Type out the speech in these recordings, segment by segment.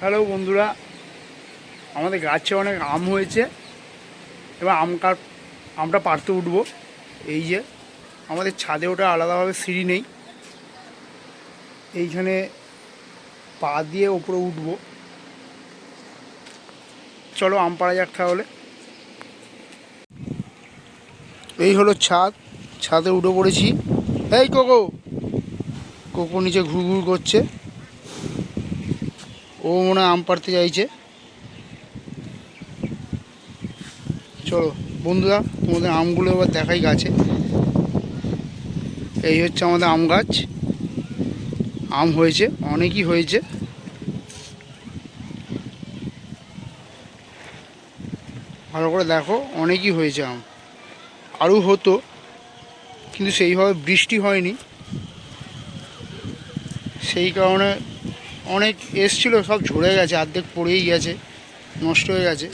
Hello বন্ধুরা, আমাদের গাছে অনেক আম হয়েছে, এবার আম কাট, আমটা পারতে উঠব, এই যে, আমাদের ছাদে ওটা আলাদাভাবে সিঁড়ি নেই, এইখানে পা দিয়ে ওপরে উঠব। চলো আম পাড়া যাক তাহলে। এই হলো ছাদ, ছাদে উঠে পড়েছি। এই কোকো কোকো নিচে ঘুর ঘুর করছে। ও মনে আম পাড়তে চাইছে চলো, বন্ধুরা, তোমাদের আমগুলো এবার দেখাই গাছে। এই হচ্ছে আমাদের আম গাছ। আম হয়েছে, অনেকই হয়েছে। ভালো করে দেখো, অনেকই হয়েছে আম। আরও হতো, কিন্তু সেইভাবে বৃষ্টি হয়নি। সেই কারণে অনেক এসছিল, সব ঝরে গেছে, অর্ধেক পড়েই গেছে, নষ্ট হয়ে গেছে।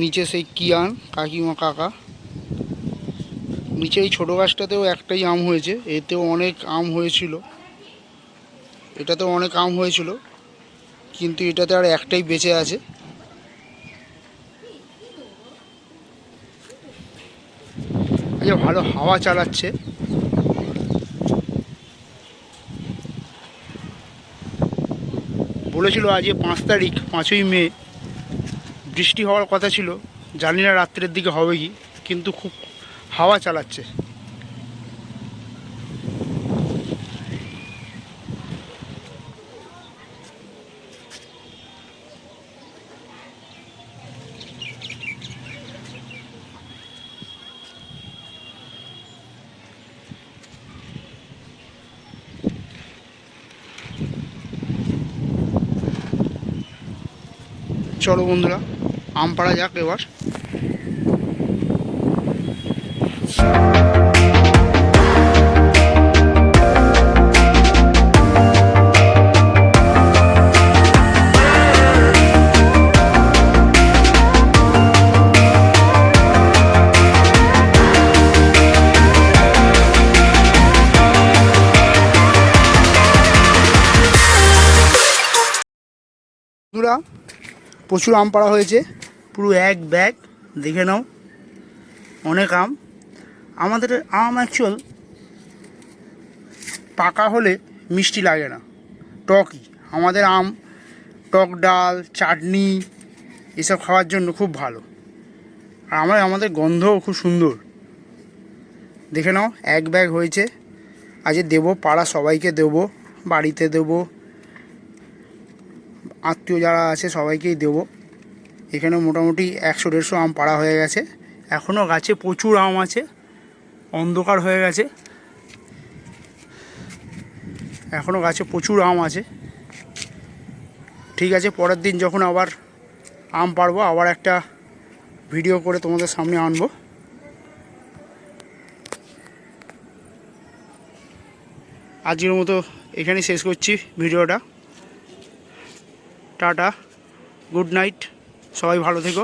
নিচে সেই কিয়ান, কাকিমা, কাকা। নিচে এই ছোটো গাছটাতেও একটাই আম হয়েছে, এতেও অনেক আম হয়েছিল। এটাতেও অনেক আম হয়েছিল, কিন্তু এটাতে আর একটাই বেঁচে আছে। আজকে ভালো হাওয়া চালাচ্ছে। বলেছিল আজকে পাঁচ তারিখ, পাঁচই মে। বৃষ্টি হওয়ার কথা ছিল। জানি না রাত্রের দিকে হবে কি, কিন্তু খুব হাওয়া চালাচ্ছে। চলো বন্ধুরা আম পাড়া যাক এবার। বন্ধুরা প্রচুর আম পাড়া হয়েছে। পুরো এক ব্যাগ দেখে নাও। অনেক আম। আমাদের আম অ্যাকচুয়াল পাকা হলে মিষ্টি লাগে না। টকই। আমাদের আম, টক ডাল, চাটনি, এসব খাওয়ার জন্য খুব ভালো। আর আমার আমাদের গন্ধও খুব সুন্দর। দেখে নাও, এক ব্যাগ হয়েছে। আজকে দেবো, পাড়া সবাইকে দেবো, বাড়িতে দেবো। আত্মীয় যারা আছে সবাইকেই দেবো। এখানে মোটামুটি একশো দেড়শো আম পাড়া হয়ে গেছে। এখনও গাছে প্রচুর আম আছে। অন্ধকার হয়ে গেছে। এখনও গাছে প্রচুর আম আছে। ঠিক আছে, পরের দিন যখন আবার আম পারব আবার একটা ভিডিও করে তোমাদের সামনে আনব। আজকের মতো এখানেই শেষ করছি ভিডিওটা। টাটা গুড নাইট সবাই ভালো থেকো